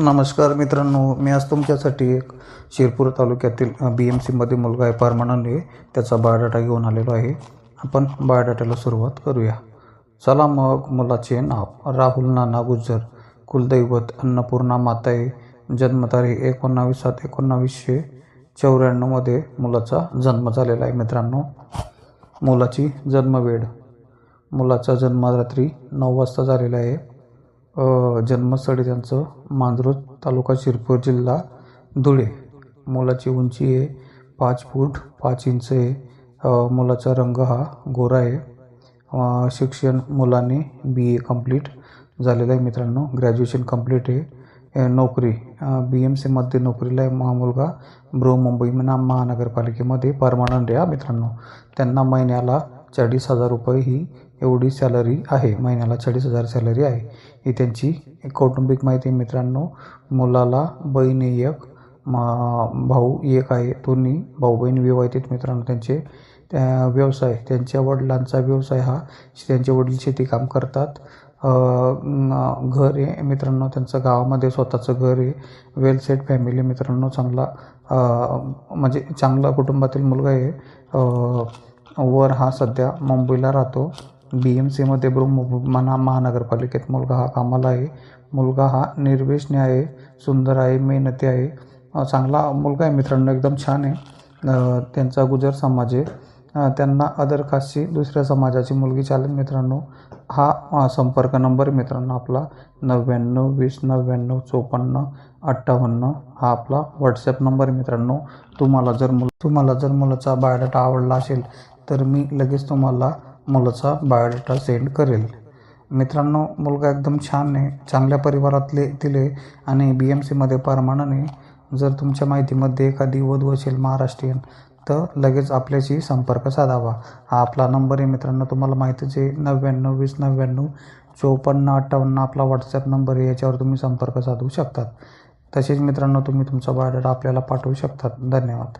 नमस्कार मित्रांनो मी आज तुमच्यासाठी एक शिरपूर तालुक्यातील बी एम सीमध्ये मुलगा आहे परमानंद. त्याचा बायोडाटा घेऊन आलेलो आहे. आपण बायोडाट्याला सुरुवात करूया. चला मग मुलाचे नाव. राहुल नाना गुज्जर. कुलदैवत अन्नपूर्णा माताई. जन्मतारीख एकोणावीस सात एकोणावीसशे चौऱ्याण्णवमध्ये मुलाचा जन्म झालेला आहे मित्रांनो. मुलाची जन्मवेळ. मुलाचा जन्म रात्री नऊ वाजता झालेला आहे. जन्मस्थळी त्यांचं मांजरूळ तालुका शिरपूर जिल्हा धुळे. मुलाची उंची आहे पाच फूट पाच इंच आहे. मुलाचा रंग हा गोरा आहे. शिक्षण मुलाने बी ए कंप्लीट झालेलं आहे मित्रांनो. ग्रॅज्युएशन कंप्लीट आहे. नोकरी. बी एम सीमध्ये नोकरीला आहे. हा मुलगा बृहमुंबई महा महानगरपालिकेमध्ये परमानंट आहे मित्रांनो. त्यांना महिन्याला चाळीस हजार रुपये ही एवढी सॅलरी आहे. महिन्याला चाळीस हजार सॅलरी आहे. ही त्यांची कौटुंबिक माहिती मित्रांनो. मुलाला बहीण एक मा भाऊ एक आहे. दोन्ही भाऊ बहीण विवाहित मित्रांनो. त्यांचे त्या व्यवसाय त्यांच्या वडिलांचा व्यवसाय हा त्यांचे वडील शेती काम करतात घर आहे मित्रांनो. त्यांचं गावामध्ये स्वतःचं घर आहे. वेल सेट फॅमिली मित्रांनो. चांगला म्हणजे चांगला कुटुंबातील मुलगा आहे. वर हा सध्या मुंबईला राहतो. बी एम सीमध्ये मना महानगरपालिकेत मुलगा हा कामाला आहे. मुलगा हा निर्वेशने आहे सुंदर आहे मेहनती आहे. चांगला मुलगा आहे मित्रांनो एकदम छान आहे. त्यांचा गुजर समाज आहे. त्यांना अदर कास्टची दुसऱ्या समाजाची मुलगी चालेल मित्रांनो. हा संपर्क नंबर मित्रांनो आपला. नव्याण्णव वीस नव्याण्णव चोपन्न अठ्ठावन्न हा आपला व्हॉट्सॲप नंबर मित्रांनो. तुम्हाला जर मुल तुम्हाला जर मुलाचा बायोडाटा आवडला असेल तर मी लगेच तुम्हाला मुलाचा बायोडाटा सेंड करेल. मित्रांनो मुलगा एकदम छान आहे. चांगल्या परिवारातले तिले आणि बी एम सीमध्ये परमानाने जर तुमच्या माहितीमध्ये एखादी वधू असेल महाराष्ट्रीयन तर लगेच आपल्याशी संपर्क साधावा. हा आपला नंबर आहे मित्रांनो. तुम्हाला माहितीच आहे नव्याण्णव वीस नव्याण्णव चोपन्न अठ्ठावन्न आपला व्हॉट्सॲप नंबर आहे याच्यावर तुम्ही संपर्क साधू शकतात. तसेच मित्रांनो तुम्ही तुमचा बायोडाटा आपल्याला पाठवू शकतात. धन्यवाद.